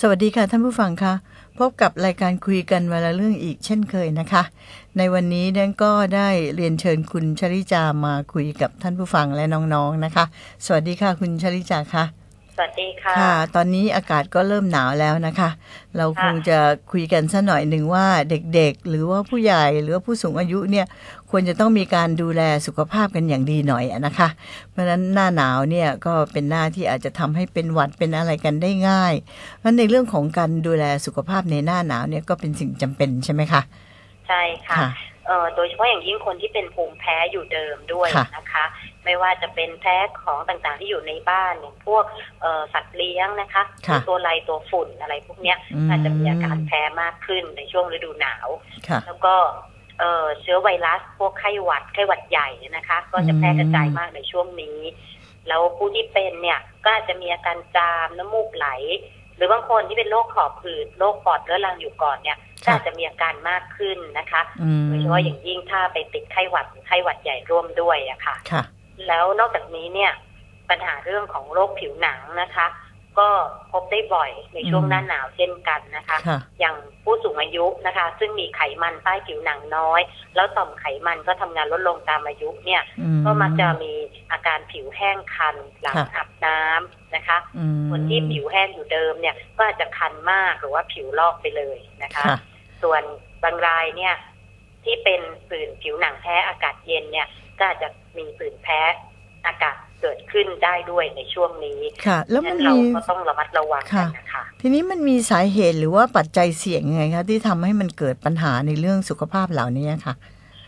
สวัสดีค่ะท่านผู้ฟังคะพบกับรายการคุยกันวันละเรื่องอีกเช่นเคยนะคะ ในวันนี้เดนก็ได้เรียนเชิญคุณชริจามาคุยกับท่านผู้ฟังและน้องๆนะคะ สวัสดีค่ะคุณชริจาค่ะสวัสดีค่ะค่ะ ตอนนี้อากาศก็เริ่มหนาวแล้วนะคะ เราคงจะคุยกันสัหน่อยหนึ่งว่าเด็กๆ หรือว่าผู้ใหญ่หรือว่าผู้สูงอายุเนี่ย ควรจะต้องมีการดูแลสุขภาพกันอย่างดีหน่อยอะนะคะ เพราะฉะนั้นหน้าหนาวเนี่ยก็เป็นหน้าที่อาจจะทำให้เป็นหวัดเป็นอะไรกันได้ง่ายเพราะในเรื่องของการดูแลสุขภาพในหน้าหนาวเนี่ยก็เป็นสิ่งจำเป็นใช่ไหมคะใช่ค่ะค่ะเอ่อโดยเฉพาะอย่างยิ่งคนที่เป็นภูมิแพ้อยู่เดิมด้วยค่ะนะคะ ไม่ว่าจะเป็นแพ้ของต่างๆที่อยู่ในบ้านอย่างพวกเอ่อสัตว์เลี้ยงนะคะค่ะตัวไรตัวฝุ่นอะไรพวกเนี้ยอืมอาจจะมีอาการแพ้มากขึ้นในช่วงฤดูหนาวค่ะแล้วก็ เอ่อเชื้อไวรัส พวกไข้หวัดไข้หวัดใหญ่นะคะ ก็จะแพร่กระจายมากในช่วงนี้ แล้วผู้ที่เป็นเนี่ยก็อาจจะมีอาการจามน้ำมูกไหล หรือบางคนที่เป็นโรคขอบหืดโรคปอดเรื้อรังอยู่ก่อนเนี่ยก็ค่ะอาจจะมีอาการมากขึ้นนะคะอืมโดยเฉพาะอย่างยิ่งถ้าไปติดไข้หวัดหรือไข้หวัดใหญ่ร่วมด้วยอะค่ะค่ะ แล้วนอกจากนี้เนี่ยปัญหาเรื่องของโรคผิวหนังนะคะ ก็พบได้บ่อยในช่วงอืมหน้าหนาวเช่นกันนะคะค่ะอย่างผู้สูงอายุนะคะ ซึ่งมีไขมันใต้ผิวหนังน้อย แล้วต่อมไขมันก็ทำงานลดลงตามอายุเนี่ยอืก็มักจะมีอาการผิวแห้งคันหลังค่ะอาบน้ำนะคะอืมคนที่ผิวแห้งอยู่เดิมเนี่ย ก็อาจจะคันมากหรือว่าผิวลอกไปเลยนะคะค่ะส่วนบางรายเนี่ย ที่เป็นผื่นผิวหนังแพ้อากาศเย็นเนี่ย ก็อาจจะมีผื่นแพ้อากาศ เกิดขึ้นได้ด้วยในช่วงนี้ค่ะ แล้วมังั้นนเรามีก็ต้องระมัดระวังกันนะคะทีนี้มันมีสาเหตุหรือว่าปัจจัยเสี่ยงยังไงคะที่ทำให้มันเกิดปัญหาในเรื่องสุขภาพเหล่านี้ค่ะ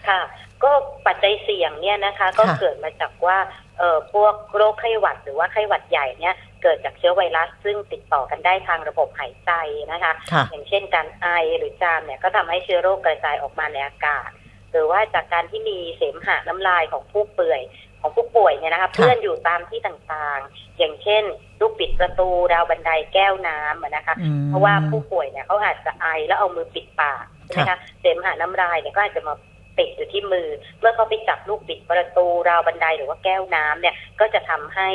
ค่ะ ก็ปัจจัยเสี่ยงเนี่ยนะคะ ก็ค่ะเกิดมาจากว่าเอ่อพวกโรคไข้หวัดหรือว่าไข้หวัดใหญ่เนี่ยเกิดจากเชื้อไวรัส ซึ่งติดต่อกันได้ทางระบบหายใจนะคะค่ะอย่างเช่นการไอหรือจามเนี่ยก็ทำให้เชื้อโรคกระจายออกมาในอากาศ หรือว่าจากการที่มีเสมหะน้ำลายของผู้เปื่อย ของผู้ป่วยเนี่ยนะคะเพื่อนอยู่ตามที่ต่างๆ อย่างเช่น ลูกปิดประตูราวบันไดแก้วน้ำอะนะคะอืมเพราะว่าผู้ป่วยเนี่ยเขาอาจจะไอแล้วเอามือปิดปากใช่ไหมคะเสมหะน้ำลายเนี่ยก็อาจจะมาติดอยู่ที่มือ เมื่อเขาไปจับลูกบิดประตูราวบันไดหรือว่าแก้วน้ำเนี่ยก็จะทำให้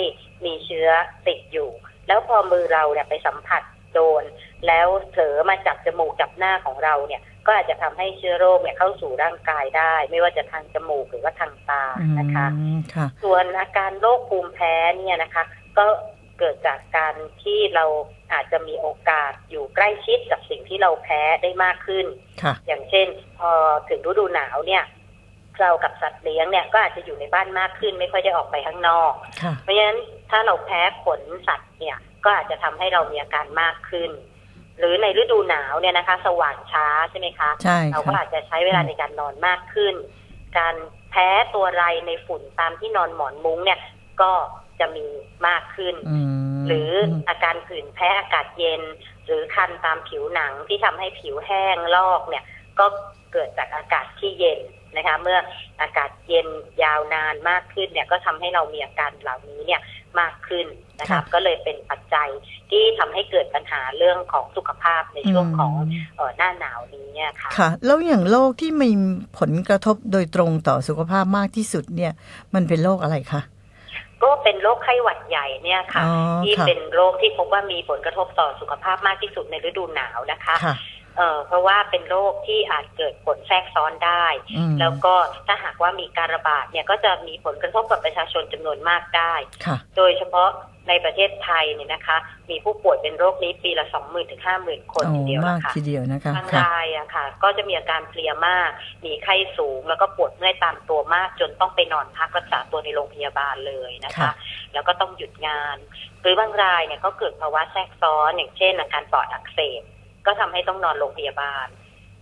มีเชื้อติดอยู่ แล้วพอมือเราเนี่ยไปสัมผัสโดน แล้วเผลอมาจับจมูกจับหน้าของเราเนี่ย ก็อาจจะทำให้เชื้อโรคเนี่ยเข้าสู่ร่างกายได้ ไม่ว่าจะทางจมูกหรือว่าทางตานะคะอืมค่ะส่วนอาการโรคภูมิแพ้เนี่ยนะคะ ก็เกิดจากการที่เราอาจจะมีโอกาสอยู่ใกล้ชิดกับสิ่งที่เราแพ้ได้มากขึ้นค่ะอย่างเช่น พอถึงฤดูหนาวเนี่ยเรากับสัตว์เลี้ยงเนี่ยก็อาจจะอยู่ในบ้านมากขึ้น ไม่ค่อยได้ออกไปข้างนอกค่ะเพราะฉะนั้นถ้าเราแพ้ขนสัตว์เนี่ยก็อาจจะทำให้เรามีอาการมากขึ้น หรือในฤดูหนาวเนี่ยนะคะ สว่างช้าใช่ไหมคะใช่เราก็ค่ะอาจจะใช้เวลาในการนอนมากขึ้น การแพ้ตัวไรในฝุ่นตามที่นอนหมอนมุ้งเนี่ยก็จะมีมากขึ้นอืมหรืออาการผื่นแพ้อากาศเย็น หรือคันตามผิวหนังที่ทำให้ผิวแห้งลอกเนี่ย ก็เกิดจากอากาศที่เย็นนะคะ เมื่ออากาศเย็นยาวนานมากขึ้นเนี่ย ก็ทำให้เรามีอาการเหล่านี้เนี่ยมากขึ้น นะครับ ก็เลยเป็นปัจจัยที่ทำให้เกิดปัญหาเรื่องของสุขภาพในช่วงของมเอ่อหน้าหนาวนี้เนี่ยค่ะค่ะ แล้วอย่างโรคที่มีผลกระทบโดยตรงต่อสุขภาพมากที่สุดเนี่ย มันเป็นโรคอะไรคะก็เป็นโรคไข้หวัดใหญ่เนี่ยค่ะอ๋อที่ค่ะเป็นโรคที่พบว่ามีผลกระทบต่อสุขภาพมากที่สุดในฤดูหนาวนะคะค่ะ เอ่อเพราะว่าเป็นโรคที่อาจเกิดผลแทรกซ้อนได้อืมแล้วก็ถ้าหากว่ามีการระบาดเนี่ยก็จะมีผลกระทบกับประชาชนจำนวนมากได้ค่ะโดยเฉพาะในประเทศไทยเนี่ยนะคะ มีผู้ป่วยเป็นโรคนี้ปีละสองหมื่นถึงห้าหมื่นคนโอ้ทีเดียวมากนะคะทีเดียวนะคะบางค่ะรายอะค่ะ ก็จะมีอาการเพลียมาก มีไข้สูง แล้วก็ปวดเมื่อยตามตัวมาก จนต้องไปนอนพักรักษาตัวในโรงพยาบาลเลยนะคะค่ะแล้วก็ต้องหยุดงาน หรือบางรายเนี่ยก็เกิดภาวะแทรกซ้อนอย่างเช่นอาการปอดอักเสบ ก็ทำให้ต้องนอนโรงพยาบาล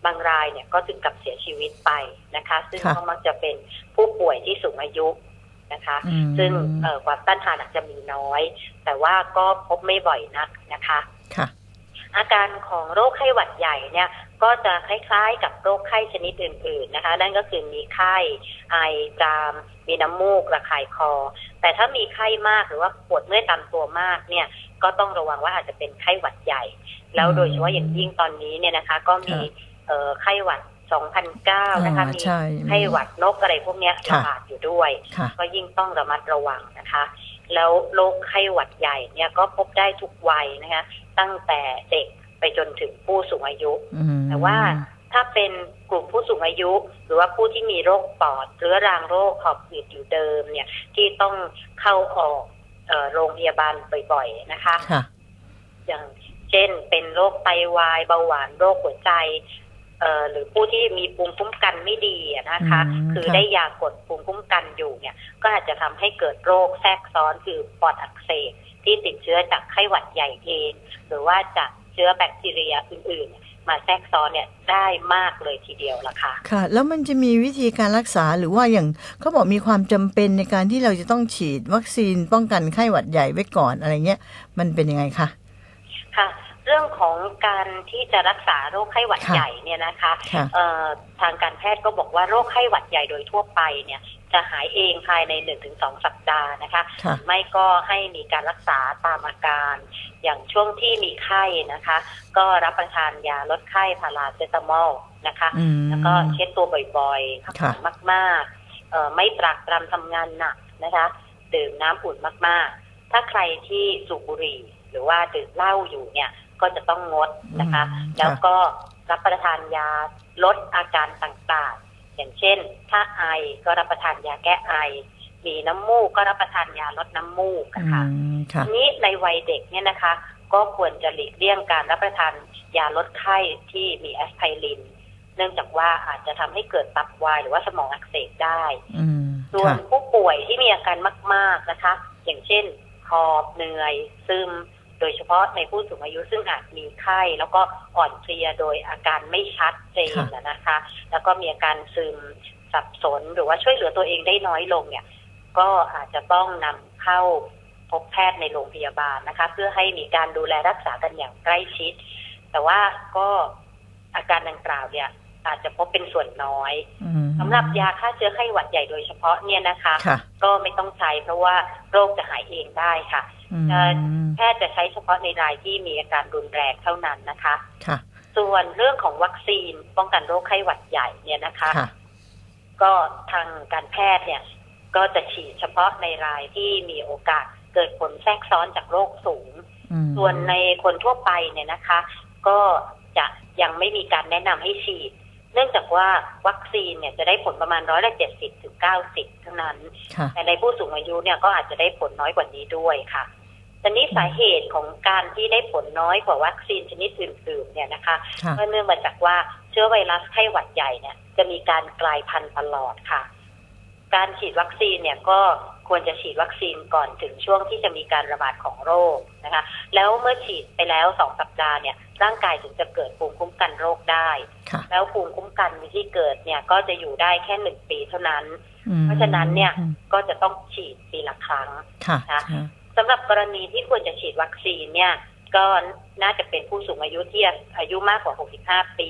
บางรายเนี่ยก็ถึงกับเสียชีวิตไปนะคะ ซึ่งค่ะก็มักจะเป็นผู้ป่วยที่สูงอายุนะคะอืมซึ่งเอ่อความต้านทานอาจจะมีน้อย แต่ว่าก็พบไม่บ่อยนักนะคะค่ะ อาการของโรคไข้หวัดใหญ่เนี่ยก็จะคล้ายๆกับโรคไข้ชนิดอื่นๆนะคะ นั่นก็คือมีไข้ไอจาม มีน้ำมูกระคายคอ แต่ถ้ามีไข้มากหรือว่าปวดเมื่อยตามตัวมากเนี่ยก็ต้องระวังว่าอาจจะเป็นไข้หวัดใหญ่ แล้วโดยเฉพาะอย่างยิ่งตอนนี้เนี่ยนะคะ ก็มีเอ่อไข้หวัด2009 นะคะมีใช่ไข้หวัดนกอะไรพวกเนี้ยระบาดอยู่ด้วยค่ะก็ยิ่งต้องระมัดระวังนะคะ แล้วโรคไข้หวัดใหญ่เนี่ยก็พบได้ทุกวัยนะคะตั้งแต่เด็กไปจนถึงผู้สูงอายุอืมแต่ว่าถ้าเป็นกลุ่มผู้สูงอายุ หรือว่าผู้ที่มีโรคปอดเรื้อรังโรคหอบหืดอยู่เดิมเนี่ยที่ต้องเข้าออกเอ่อโรงพยาบาลบ่อยๆนะคะค่ะอย่างเช่นเป็นโรคไตวายเบาหวานโรคหัวใจเอ่อ หรือผู้ที่มีภูมิคุ้มกันไม่ดีอะนะคะอืมคือค่ะได้ยากดภูมิคุ้มกันอยู่เนี่ย ก็อาจจะทำให้เกิดโรคแทรกซ้อนคือปอดอักเสบที่ติดเชื้อจากไข้หวัดใหญ่เอง หรือว่าจากเชื้อแบคทีเรียอื่นๆ มาแทรกซ้อนเนี่ยได้มากเลยทีเดียวละค่ะ ค่ะ แล้วมันจะมีวิธีการรักษาหรือว่าอย่างเขาบอกมีความจำเป็นในการที่เราจะต้องฉีดวัคซีนป้องกันไข้หวัดใหญ่ไว้ก่อนอะไรเงี้ย มันเป็นยังไงคะ ค่ะ เรื่องของการที่จะรักษาโรคไข้หวัดค่ะใหญ่เนี่ยนะคะค่ะเอ่อทางการแพทย์ก็บอกว่าโรคไข้หวัดใหญ่โดยทั่วไปเนี่ยจะหายเองภายใน 1-2 สัปดาห์นะคะค่ะไม่ก็ให้มีการรักษาตามอาการ อย่างช่วงที่มีไข้นะคะ ก็รับประทานยาลดไข้พาราเซตามอลนะคะอืมแล้วก็เช็ดตัวบ่อยๆพักผ่อนค่ะมากๆเอ่อไม่ตรากตรำทำงานหนักนะคะดื่มน้ำอุ่นมากๆ ถ้าใครที่สูบบุหรี่หรือว่าดื่มเหล้าอยู่เนี่ย ก็จะต้องงดนะคะอืมแล้วค่ะก็รับประทานยาลดอาการต่างๆ อย่างเช่น ถ้าไอก็รับประทานยาแก้ไอ มีน้ำมูกก็รับประทานยาลดน้ำมูกอืนะคะมค่ะทีนี้ในวัยเด็กเนี่ยนะคะ ก็ควรจะหลีกเลี่ยงการรับประทานยาลดไข้ที่มีแอสไพริน เนื่องจากว่าอาจจะทำให้เกิดตับวายหรือว่าสมองอักเสบได้อืมส่วนค่ะผู้ป่วยที่มีอาการมาก ๆนะคะ อย่างเช่นหอบเหนื่อยซึม โดยเฉพาะในผู้สูงอายุซึ่งอาจมีไข้ แล้วก็อ่อนเพลียโดยอาการไม่ชัดเจนนะนะคะ แล้วก็มีอาการซึมสับสนหรือว่าช่วยเหลือตัวเองได้น้อยลงเนี่ย ก็อาจจะต้องนำเข้าพบแพทย์ในโรงพยาบาลนะคะ เพื่อให้มีการดูแลรักษากันอย่างใกล้ชิด แต่ว่าก็อาการดังกล่าวเนี่ย อาจจะพบเป็นส่วนน้อยอืมสำหรับยาฆ่าเชื้อไข้หวัดใหญ่โดยเฉพาะเนี่ยนะคะค่ะก็ไม่ต้องใช้เพราะว่าโรคจะหายเองได้ค่ะอืเอ่อม แพทย์จะใช้เฉพาะในรายที่มีอาการรุนแรงเท่านั้นนะคะค่ะส่วนเรื่องของวัคซีนป้องกันโรคไข้หวัดใหญ่เนี่ยนะคะค่ะก็ทางการแพทย์เนี่ย ก็จะฉีดเฉพาะในรายที่มีโอกาสเกิดผลแทรกซ้อนจากโรคสูงอืมส่วนในคนทั่วไปเนี่ยนะคะ ก็จะยังไม่มีการแนะนำให้ฉีด เนื่องจากว่าวัคซีนเนี่ยจะได้ผลประมาณร้อยละเจ็ดสิบถึงเก้าสิบเท่านั้นค่ะแต่ในผู้สูงอายุเนี่ยก็อาจจะได้ผลน้อยกว่านี้ด้วยค่ะ แต่นี้สาเหตุของการที่ได้ผลน้อยกว่าวัคซีนชนิดอื่นๆเนี่ยนะคะค่ะก็เนื่องมาจากว่าเชื้อไวรัสไข้หวัดใหญ่เนี่ย จะมีการกลายพันธุ์ตลอดค่ะ การฉีดวัคซีนเนี่ยก็ควรจะฉีดวัคซีนก่อนถึงช่วงที่จะมีการระบาดของโรคนะคะ แล้วเมื่อฉีดไปแล้วสองสัปดาห์เนี่ย ร่างกายถึงจะเกิดภูมิคุ้มกันโรคได้ค่ะแล้วภูมิคุ้มกันที่เกิดเนี่ยก็จะอยู่ได้แค่หนึ่งปีเท่านั้นอืมเพราะฉะนั้นเนี่ยอืมก็จะต้องฉีดปีละครั้งค่ะค่ะค่ะ สำหรับกรณีที่ควรจะฉีดวัคซีนเนี่ยก็น่าจะเป็นผู้สูงอายุที่อายุมากกว่า 65 ปี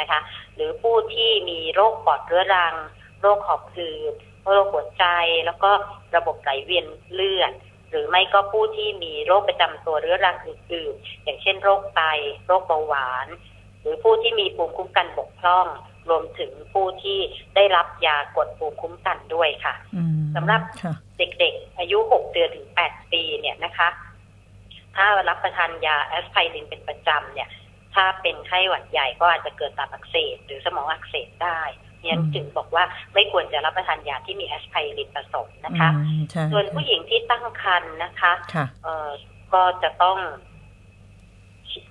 นะคะ หรือผู้ที่มีโรคปอดเรื้อรัง โรคหอบหืดโรคหัวใจ แล้วก็ระบบไหลเวียนเลือด หรือไม่ก็ผู้ที่มีโรคประจำตัวเรื้อรังอื่นๆ อย่างเช่นโรคไต โรคเบาหวาน หรือผู้ที่มีภูมิคุ้มกันบกพร่อง รวมถึงผู้ที่ได้รับยากดภูมิคุ้มกันด้วยค่ะอืมสำหรับค่ะเด็กๆ อายุ 6 เดือนถึง 8 ปีเนี่ยนะคะ ถ้ารับประทานยาแอสไพรินเป็นประจำเนี่ย ถ้าเป็นไข้หวัดใหญ่ก็อาจจะเกิดตับอักเสบหรือสมองอักเสบได้เนี่ยอืมจึงบอกว่าไม่ควรจะรับประทานยาที่มีแอสไพรินผสมนะคะอืมใช่ส่วนผู้หญิงที่ตั้งครรภ์นะคะค่ะเอ่อก็จะต้อง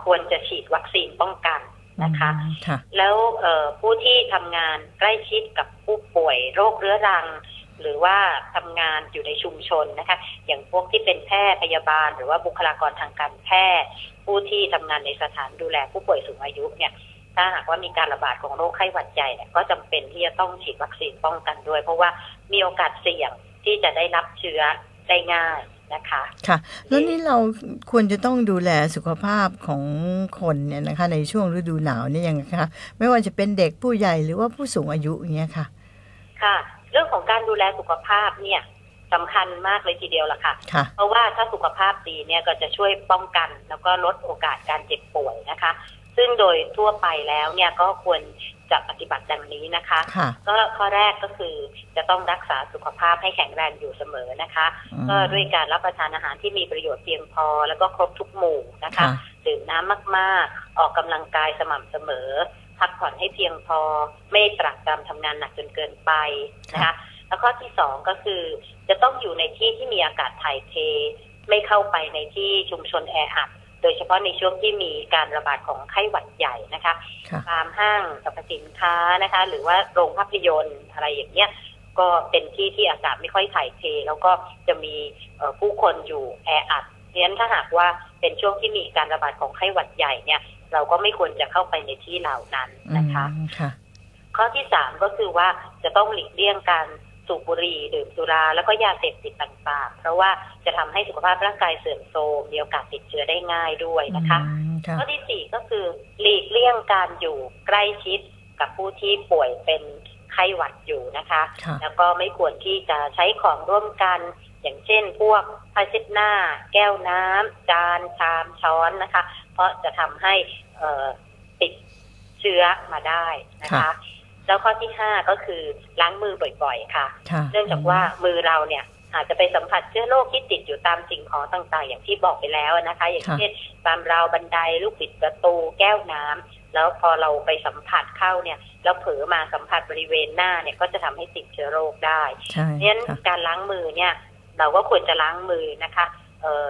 ควรจะฉีดวัคซีนป้องกัน นะคะอืมค่ะแล้วเอ่อผู้ที่ทำงานใกล้ชิดกับผู้ป่วยโรคเรื้อรัง หรือว่าทำงานอยู่ในชุมชนนะคะ อย่างพวกที่เป็นแพทย์พยาบาล หรือว่าบุคลากรทางการแพทย์ ผู้ที่ทำงานในสถานดูแลผู้ป่วยสูงอายุเนี่ยถ้าหากว่ามีการระบาดของโรคไข้หวัดใหญ่เนี่ยก็จำเป็นที่จะต้องฉีดวัคซีนป้องกันด้วย เพราะว่ามีโอกาสเสี่ยงที่จะได้รับเชื้อได้ง่าย นะคะค่ะแล้วนี่เราควรจะต้องดูแลสุขภาพของคนเนี่ยนะคะ ในช่วงฤดูหนาวนี่ยังไงคะไม่ว่าจะเป็นเด็กผู้ใหญ่หรือว่าผู้สูงอายุอย่างเงี้ยค่ะ ค่ะ เรื่องของการดูแลสุขภาพเนี่ยสำคัญมากเลยทีเดียวล่ะค่ะค่ะเพราะว่าถ้าสุขภาพดีเนี่ยก็จะช่วยป้องกันแล้วก็ลดโอกาสการเจ็บป่วยนะคะ ซึ่งโดยทั่วไปแล้วเนี่ยก็ควร จะปฏิบัติดังนี้นะคะค่ะก็ข้อแรกก็คือจะต้องรักษาสุขภาพให้แข็งแรงอยู่เสมอนะคะอืมก็ด้วยการรับประทานอาหารที่มีประโยชน์เพียงพอ แล้วก็ครบทุกหมู่นะคะค่ะดื่มน้ำมากๆ ออกกำลังกายสม่ำเสมอ พักผ่อนให้เพียงพอ ไม่ตรากตรำทำงานหนักจนเกินไปนะคะ แล้วข้อที่สองก็คือ จะต้องอยู่ในที่ที่มีอากาศถ่ายเท ไม่เข้าไปในที่ชุมชนแออัด โดยเฉพาะในช่วงที่มีการระบาดของไข้หวัดใหญ่นะคะค่ะตามห้างสรรพสินค้านะคะ หรือว่าโรงภาพยนตร์อะไรอย่างเงี้ยก็เป็นที่ที่อากาศไม่ค่อยถ่ายเท แล้วก็จะมีเอ่อผู้คนอยู่แออัดเพราะฉะนั้นถ้าหากว่าเป็นช่วงที่มีการระบาดของไข้หวัดใหญ่เนี่ย เราก็ไม่ควรจะเข้าไปในที่เหล่านั้นนะคะอืมค่ะข้อที่สามก็คือว่าจะต้องหลีกเลี่ยงการ สูบบุหรี่ดื่มสุราแล้วก็ยาเสพติดต่างๆ เพราะว่าจะทำให้สุขภาพร่างกายเสื่อมโทรมมีโอกาสติดเชื้อได้ง่ายด้วยนะคะอืมค่ะข้อที่สี่ก็คือหลีกเลี่ยงการอยู่ใกล้ชิดกับผู้ที่ป่วยเป็นไข้หวัดอยู่นะคะค่ะแล้วก็ไม่ควรที่จะใช้ของร่วมกัน อย่างเช่น พวกผ้าเช็ดหน้า แก้วน้ำจานชามช้อนนะคะ เพราะจะทำให้เอ่อติดเชื้อมาได้นะคะค่ะ แล้วข้อที่ห้าก็คือล้างมือบ่อยๆค่ะค่ะ เนื่องจากว่ามือเราเนี่ยอาจจะไปสัมผัสเชื้อโรคที่ติดอยู่ตามสิ่งของต่างๆ อย่างที่บอกไปแล้วนะคะ อย่างค่ะเช่นตามราวบันไดลูกบิดประตูแก้วน้ำแล้วพอเราไปสัมผัสเข้าเนี่ยแล้วเผลอมาสัมผัสบริเวณหน้าเนี่ยก็จะทำให้ติดเชื้อโรคได้ใช่เพราะฉะนั้นค่ะการล้างมือเนี่ย เราก็ควรจะล้างมือนะคะเอ่อ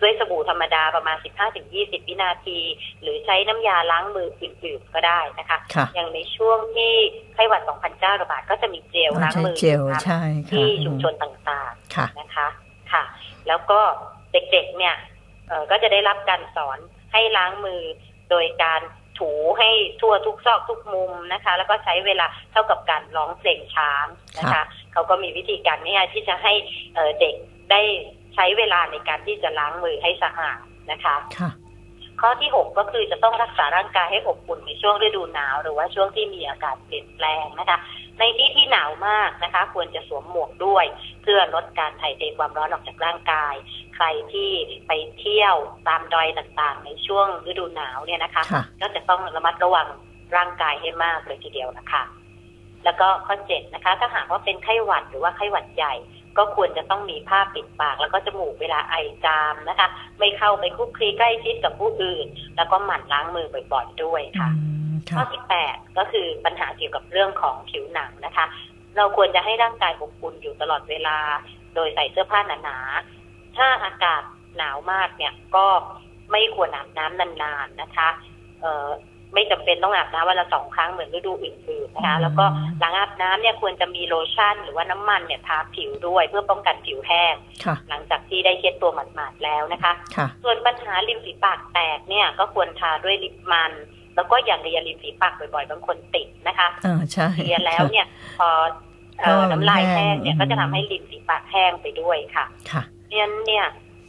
ด้วยสบู่ธรรมดาประมาณ 15-20 วินาที หรือใช้น้ำยาล้างมืออื่นๆก็ได้นะคะค่ะอย่างในช่วงที่ไข้หวัด 2009 ระบาดก็จะมีเจลล้างใช้มือเจลนะคะใช่ค่ะที่ชุมชนต่างค่ะๆนะคะค่ะ แล้วก็เด็กๆเนี่ยเอ่อก็จะได้รับการสอนให้ล้างมือโดยการถูให้ทั่วทุกซอกทุกมุมนะคะ แล้วก็ใช้เวลาเท่ากับการร้องเพลงช้างนะคะ เขาก็มีวิธีการง่ายๆที่จะให้เอ่อเด็กได้ใช้เวลาในการที่จะล้างมือให้สะอาดนะคะค่ะข้อที่หกก็คือจะต้องรักษาร่างกายให้อบอุ่นในช่วงฤดูหนาว หรือว่าช่วงที่มีอากาศเปลี่ยนแปลงนะคะ ในที่ที่หนาวมากนะคะ ควรจะสวมหมวกด้วย เพื่อลดการถ่ายเทความร้อนออกจากร่างกาย ใครที่ไปเที่ยวตามดอยต่างๆ ในช่วงฤดูหนาวเนี่ยนะคะค่ะก็จะต้องระมัดระวังร่างกายให้มากเลยทีเดียวนะคะแล้วก็ข้อเจ็ดนะคะ ถ้าหากว่าเป็นไข้หวัดหรือว่าไข้หวัดใหญ่ ก็ควรจะต้องมีผ้าปิดปาก แล้วก็จมูกเวลาไอจามนะคะ ไม่เข้าไปคลุกคลีใกล้ชิดกับผู้อื่น แล้วก็หมั่นล้างมือบ่อยๆด้วยค่ะอืมข้ค่ะอที่แปดก็คือปัญหาเกี่ยวกับเรื่องของผิวหนังนะคะ เราควรจะให้ร่างกายอบอุ่นอยู่ตลอดเวลา โดยใส่เสื้อผ้าหนาๆถ้าอากาศหนาวมากเนี่ยก็ไม่ควรอาบน้ำนานๆนะคะเอ่อ ไม่จำเป็นต้องอาบน้ำวันละสองครั้งเหมือนฤดูอื่นๆนะคะอืมแล้วก็หลังอาบน้ำเนี่ยควรจะมีโลชั่น หรือว่าน้ำมันเนี่ยทาผิวด้วยเพื่อป้องกันผิวแห้งค่ะหลังจากที่ได้เช็ดตัวหมาดๆแล้วนะคะค่ะส่วนปัญหาริมฝีปากแตกเนี่ยก็ควรทาด้วยลิปมันแล้วก็อย่าเลียริมฝีปากบ่อยๆ บางคนติดนะคะอ่าใช่เลียแล้วเนี่ยพอเอ่อก็น้ำลายแห้งเนี่ยแห้งก็จะทำให้ริมฝีปากแห้งไปด้วยค่ะค่ะเพราะฉะนั้นเนี่ย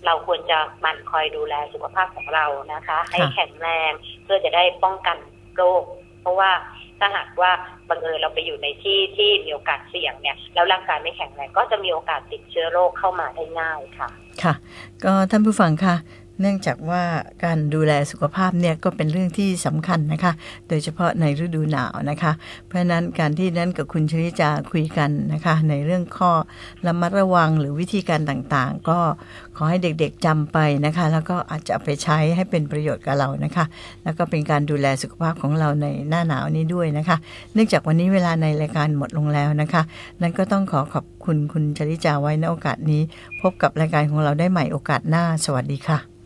เราควรจะหมั่นคอยดูแลสุขภาพของเรานะคะ ให้แข็งแรงเพื่อจะได้ป้องกันโรค เพราะว่าถ้าหากว่าบังเอิญเราไปอยู่ในที่ที่มีโอกาสเสี่ยงเนี่ยแล้วร่างกายไม่แข็งแรงก็จะมีโอกาสติดเชื้อโรคเข้ามาได้ง่ายค่ะ ค่ะ ก็ท่านผู้ฟังคะ เนื่องจากว่าการดูแลสุขภาพเนี่ยก็เป็นเรื่องที่สำคัญนะคะ โดยเฉพาะในฤดูหนาวนะคะ เพราะฉะนั้นการที่นั้นกับคุณชริจาคุยกันนะคะ ในเรื่องข้อระมัดระวังหรือวิธีการต่างๆ ก็ขอให้เด็กๆจำไปนะคะ แล้วก็อาจจะไปใช้ให้เป็นประโยชน์กับเรานะคะ แล้วก็เป็นการดูแลสุขภาพของเราในหน้าหนาวนี้ด้วยนะคะ เนื่องจากวันนี้เวลาในรายการหมดลงแล้วนะคะ นั้นก็ต้องขอขอบคุณคุณชริจาไว้ในโอกาสนี้ พบกับรายการของเราได้ใหม่โอกาสหน้า สวัสดีค่ะ